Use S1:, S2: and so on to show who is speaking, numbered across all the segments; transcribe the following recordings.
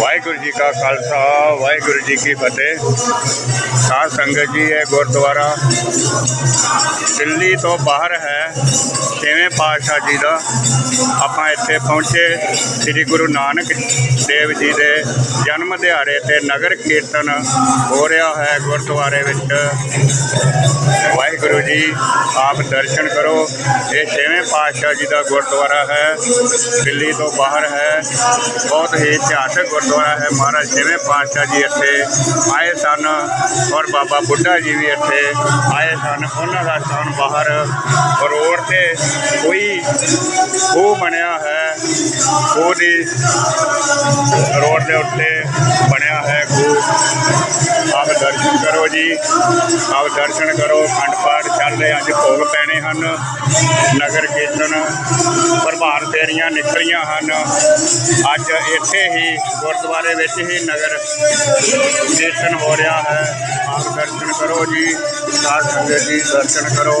S1: ਵਾਹਿਗੁਰੂ ਜੀ ਕਾ ਖਾਲਸਾ, ਵਾਹਿਗੁਰੂ ਜੀ ਕੀ ਫਤਿਹ। ਸਾਧ ਸੰਗਤ ਜੀ, ਇਹ ਗੁਰਦੁਆਰਾ ਦਿੱਲੀ ਤੋਂ ਬਾਹਰ ਹੈ, ਛੇਵੇਂ ਪਾਤਸ਼ਾਹ ਜੀ ਦਾ। ਆਪਾਂ ਇੱਥੇ ਪਹੁੰਚੇ, ਸ੍ਰੀ ਗੁਰੂ ਨਾਨਕ ਦੇਵ ਜੀ ਦੇ ਜਨਮ ਦਿਹਾੜੇ ਤੇ ਨਗਰ ਕੀਰਤਨ ਹੋ ਰਿਹਾ ਹੈ ਗੁਰਦੁਆਰੇ ਵਿੱਚ। ਵਾਹਿਗੁਰੂ ਜੀ, ਆਪ ਦਰਸ਼ਨ ਕਰੋ। ਇਹ ਛੇਵੇਂ ਪਾਤਸ਼ਾਹ ਜੀ ਦਾ ਗੁਰਦੁਆਰਾ ਹੈ। ਦਿੱਲੀ ਤੋਂ ਬਾਹਰ ਹੈ। ਬਹੁਤ ਹੀ ਇਤਿਹਾਸਕ ਗੁਰਦੁਆਰਾ ਹੈ। ਮਹਾਰਾਜ ਛੇਵੇਂ ਪਾਤਸ਼ਾਹ ਜੀ ਇੱਥੇ ਆਏ ਸਨ ਔਰ ਬਾਬਾ ਬੁੱਢਾ ਜੀ ਵੀ ਇੱਥੇ ਆਏ ਸਨ। ਉਹਨਾਂ ਦਾ ਸਥਾਨ ਬਾਹਰ ਰੋਡ ਤੇ ਕੋਈ ਉਹ ਬਣਿਆ ਹੈ। ਉਹਦੀ ਰੋਡ ਦੇ ਉੱਤੇ ਬਣਿਆ ਹੈ ਖੂਹ। ਦਰਸ਼ਨ ਕਰੋ ਜੀ। ਆਪ ਦਰਸ਼ਨ ਕਰੋ, ਖੰਡ ਪਾਠ ਚੱਲ ਰਿਹਾ, ਅੱਜ ਭੋਗ ਪੈਣੇ ਹਨ। ਨਗਰ ਕੀਰਤਨ ਪ੍ਰਭਾਤ ਫੇਰੀਆਂ ਨਿਕਲੀਆਂ ਹਨ। ਅੱਜ ਇੱਥੇ ਹੀ, ਗੁਰਦੁਆਰੇ ਵਿੱਚ ਹੀ ਨਗਰ ਕੀਰਤਨ ਹੋ ਰਿਹਾ ਹੈ। ਆਪ ਦਰਸ਼ਨ ਕਰੋ ਜੀ, ਸਾਧ ਸੰਗਤ ਜੀ, ਦਰਸ਼ਨ ਕਰੋ।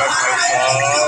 S2: Jack myself.